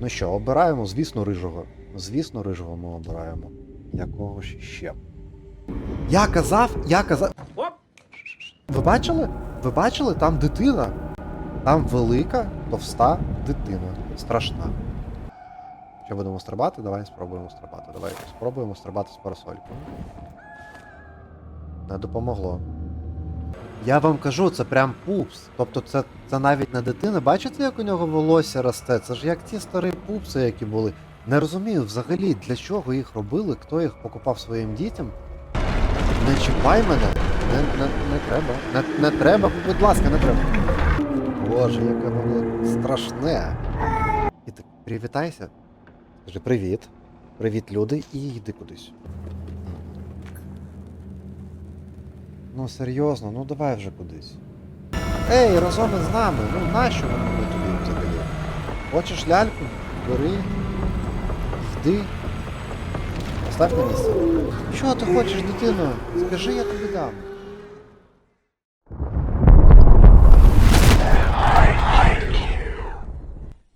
Ну що, обираємо, звісно, рижого. Звісно, рижого ми обираємо. Якого ж ще? Я казав, я казав. Ви бачили? Ви бачили? Там дитина. Там велика, товста дитина. Страшна. Що будемо стрибати? Давай спробуємо стрибати. Давай спробуємо стрибати з парасолькою. Не допомогло. Я вам кажу, це прям пупс. Тобто це, це навіть не дитина. Бачите, як у нього волосся росте? Це ж як ті старі пупси, які були. Не розумію взагалі, для чого їх робили, хто їх покупав своїм дітям. Не чіпай мене. Не, не, не треба. Не, не треба, будь ласка, не треба. Боже, яке воно страшне. І ти привітайся. Скажи привіт. Привіт, люди, і йди кудись. Ну серйозно, ну давай вже кудись. Ей, разом із нами, ну нащо ми тобі взагалі? Хочеш ляльку? Бери. Йди. Постав на місце. Чого ти хочеш, дитино? Скажи, я тобі дам.